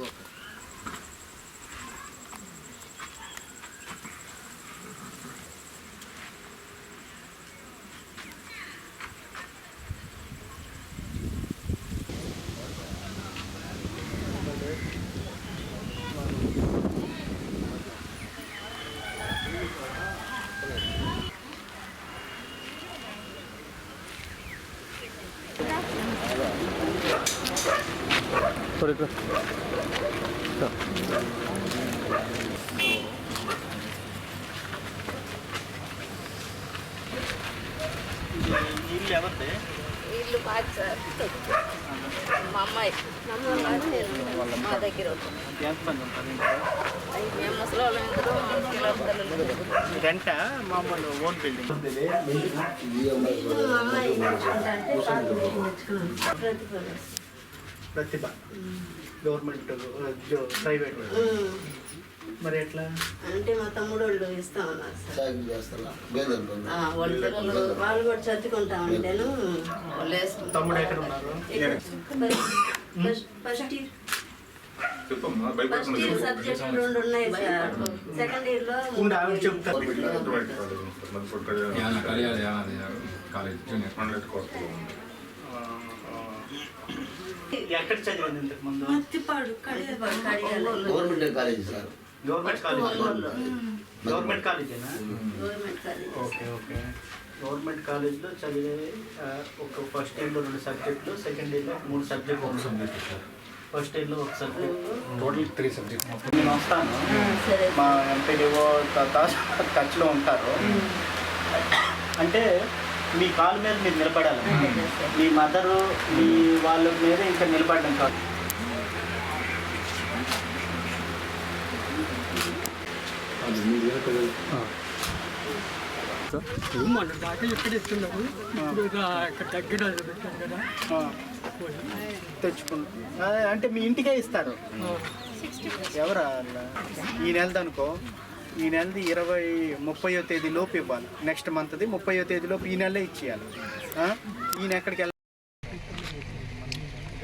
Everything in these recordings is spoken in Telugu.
luộc Thank you. थोड़े को ఇల్లు ఎవరిది ఇల్లు మాది సార్ మా అమ్మాయి మా అమ్మాయి నేను మా దగ్గర ఉంటుంది. ఎంతమంది ఉంటారు ఇంట్లో అవి మేము ముసలి వాళ్ళం ఇద్దరు పిల్లల పిల్లలు రెంట మామూలు ఓన్ బిల్డింగ్ మా అమ్మాయి ప్రతిభ. గవర్నమెంట్ ప్రైవేట్ మరి ఎట్లా? అంటే మా తమ్ముడు వాళ్ళు ఇస్తా ఉన్నారు సార్. వాళ్ళ కూడా చదువుకుంటా ఉంటేను తమ్ముడు ఎక్కడ ఉన్నారు? First year. ఫస్ట్ ఇయర్ సబ్జెక్టులు రెండు ఉన్నాయి సార్. సెకండ్ ఇయర్లో కాలేజ్ ఎక్కడ చదివింది ఇంతకు ముందు? Mattipadu government college sir. Government college. Government. కాలేజేనా? Government college. Okay okay. Government కాలేజ్లో చదివే ఒక ఫస్ట్ ఇయర్లో రెండు సబ్జెక్టులు సెకండ్ ఇయర్లో మూడు సబ్జెక్టులు ఫస్ట్ ఇయర్లో ఒక సబ్జెక్ట్ టోటల్ త్రీ సబ్జెక్ట్ నేను వస్తాను. సరే. మా ఎంపీడీఓ టచ్లో ఉంటారు. అంటే మీ కాలు మీద మీరు నిలబడాలి. మీ మదరు మీ వాళ్ళ మీద ఇంకా నిలబడడం కాదు. ఇస్తున్నారు దగ్గర అదే అంటే మీ ఇంటికే ఇస్తారు. ఎవరా ఈ నెలది అనుకో ఈ నెలది ఇరవై ముప్పయో తేదీ లోపు ఇవ్వాలి. నెక్స్ట్ మంత్ది ముప్పయో తేదీ లోపు ఈ నెలే ఇచ్చేయాలి. ఆ? ఈయన ఎక్కడికి వెళ్ళాలి?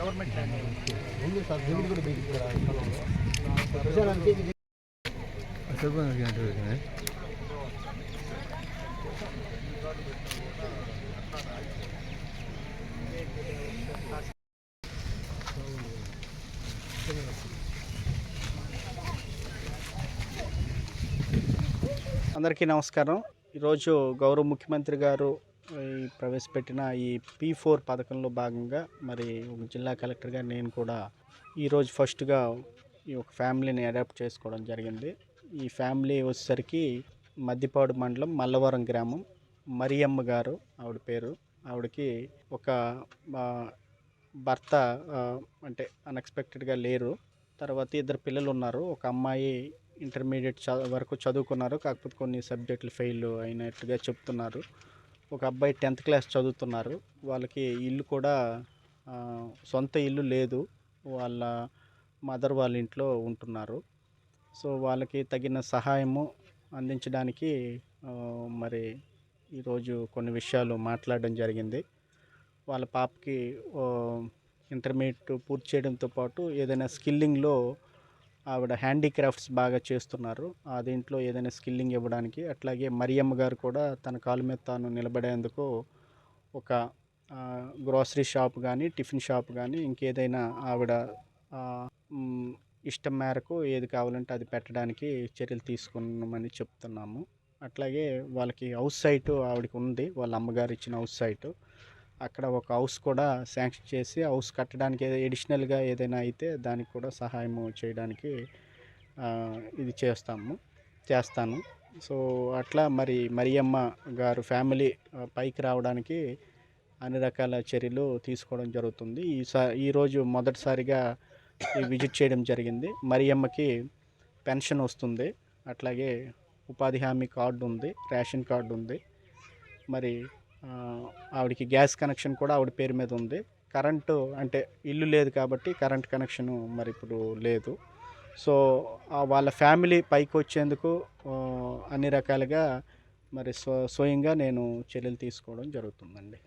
గవర్నమెంట్ అందరికీ నమస్కారం. ఈరోజు గౌరవ ముఖ్యమంత్రి గారు ప్రవేశపెట్టిన ఈ పీ ఫోర్ పథకంలో భాగంగా మరి ఒక జిల్లా కలెక్టర్గా నేను కూడా ఈరోజు ఫస్ట్గా ఈ ఒక ఫ్యామిలీని అడాప్ట్ చేసుకోవడం జరిగింది. ఈ ఫ్యామిలీ వచ్చేసరికి మద్దిపాడు మండలం మల్లవరం గ్రామం. మరియమ్మ గారు ఆవిడ పేరు. ఆవిడకి ఒక భర్త అంటే అన్ఎక్స్పెక్టెడ్గా లేరు. తర్వాత ఇద్దరు పిల్లలు ఉన్నారు. ఒక అమ్మాయి ఇంటర్మీడియట్ చ వరకు చదువుకున్నారు. కాకపోతే కొన్ని సబ్జెక్టులు ఫెయిల్ అయినట్టుగా చెప్తున్నారు. ఒక అబ్బాయి టెన్త్ క్లాస్ చదువుతున్నారు. వాళ్ళకి ఇల్లు కూడా సొంత ఇల్లు లేదు. వాళ్ళ మదర్ వాళ్ళ ఇంట్లో ఉంటున్నారు. సో వాళ్ళకి తగిన సహాయము అందించడానికి మరి ఈరోజు కొన్ని విషయాలు మాట్లాడడం జరిగింది. వాళ్ళ పాపకి ఇంటర్మీడియట్ పూర్తి చేయడంతో పాటు ఏదైనా స్కిల్లింగ్లో ఆవిడ హ్యాండీక్రాఫ్ట్స్ బాగా చేస్తున్నారు. ఆ దీంట్లో ఏదైనా స్కిల్లింగ్ ఇవ్వడానికి అట్లాగే మరియమ్మ గారు కూడా తన కాలు మీద తాను నిలబడేందుకు ఒక గ్రోసరీ షాప్ కానీ టిఫిన్ షాప్ కానీ ఇంకేదైనా ఆవిడ ఇష్టం మేరకు ఏది కావాలంటే అది పెట్టడానికి చర్యలు తీసుకున్నామని చెప్తున్నాము. అట్లాగే వాళ్ళకి హౌస్ సైటు ఆవిడకి ఉంది. వాళ్ళ అమ్మగారు ఇచ్చిన హౌస్ సైటు. అక్కడ ఒక హౌస్ కూడా శాంక్షన్ చేసి హౌస్ కట్టడానికి ఎడిషనల్గా ఏదైనా అయితే దానికి కూడా సహాయం చేయడానికి ఇది చేస్తాము చేస్తాను. సో అట్లా మరి మరియమ్మ గారు ఫ్యామిలీ పైకి రావడానికి అన్ని రకాల చర్యలు తీసుకోవడం జరుగుతుంది. ఈసారి ఈరోజు మొదటిసారిగా విజిట్ చేయడం జరిగింది. మరియమ్మకి పెన్షన్ వస్తుంది. అట్లాగే ఉపాధి హామీ కార్డు ఉంది రేషన్ కార్డు ఉంది. మరి ఆవిడకి గ్యాస్ కనెక్షన్ కూడా ఆవిడ పేరు మీద ఉంది. కరెంటు అంటే ఇల్లు లేదు కాబట్టి కరెంట్ కనెక్షను మరి ఇప్పుడు లేదు. సో వాళ్ళ ఫ్యామిలీ పైకి వచ్చేందుకు అన్ని రకాలుగా మరి స్వ స్వయంగా నేను చర్యలు తీసుకోవడం జరుగుతుందండి.